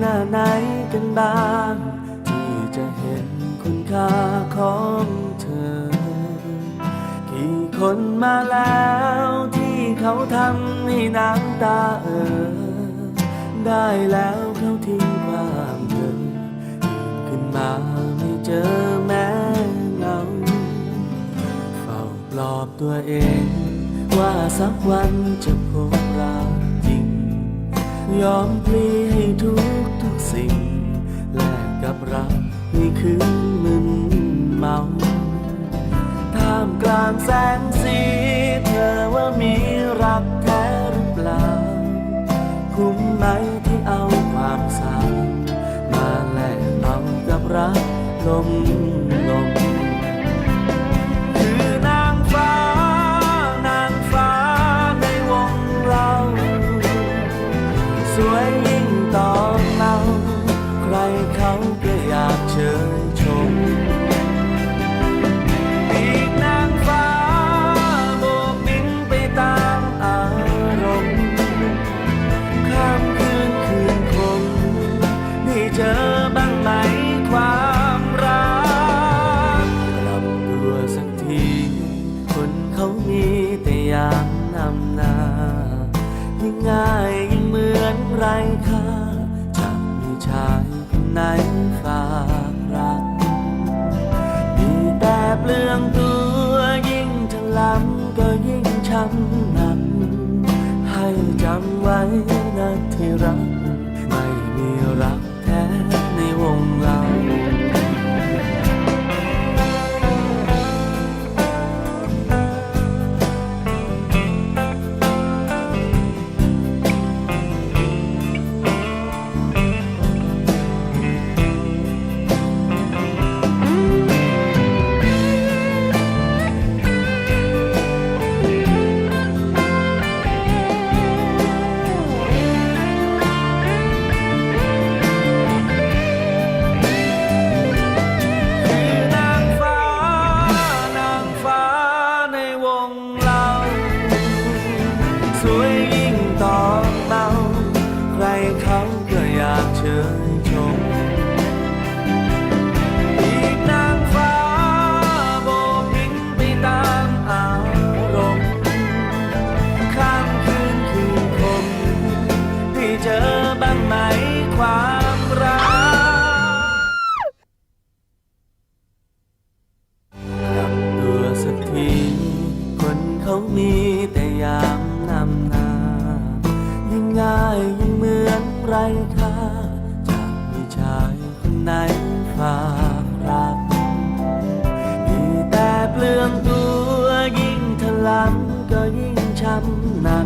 หน้าไหนกันบ้าง ที่จะเห็นคุณค่าของเธอ กี่คนมาแล้วที่เขาทำให้น้ำตาเออได้แล้วเขาทิ้งความเธอตื่นขึ้นมาไม่เจอแม้เงาเฝ้าปลอบตัวเอง ว่าสักวันจะพบรักจริง ยอมพลีให้ทุกทุกสิ่ง แลกกับรักให้คืนมึนเมาท่ามกลางแสงสีเธอว่ามีรักแท้หรือเปล่า คุ้มไหมที่เอาความสาวมาแลกเอากับรักลม สวยยิ่งตอนเราใครเขาก็อยากเชยชมอีกนางฟ้าโบกบินไปตามอารมณ์ข้ามคืนคืนคงได้เจอบ้างไหมความรักกลับตัวสักที คนเขามีแต่อยางนำหน้ายิ่งง่าย ไรค่าจะมีชายคนไหนฝากรัก มีแต่เปลืองตัวยิ่งทำลำก็ยิ่งช้ำหนัก ให้จำไว้นะที่รัก ไม่มีรัก ความรักกลับตัวสักที คนเขามีแต่ยามนำหน้ายิ่งง่ายยิ่งเหมือนไรค่าจากมีชายคนไหนฝากรัก มีแต่เปลืองตัวยิ่งถลำก็ยิ่งช้ำหนัก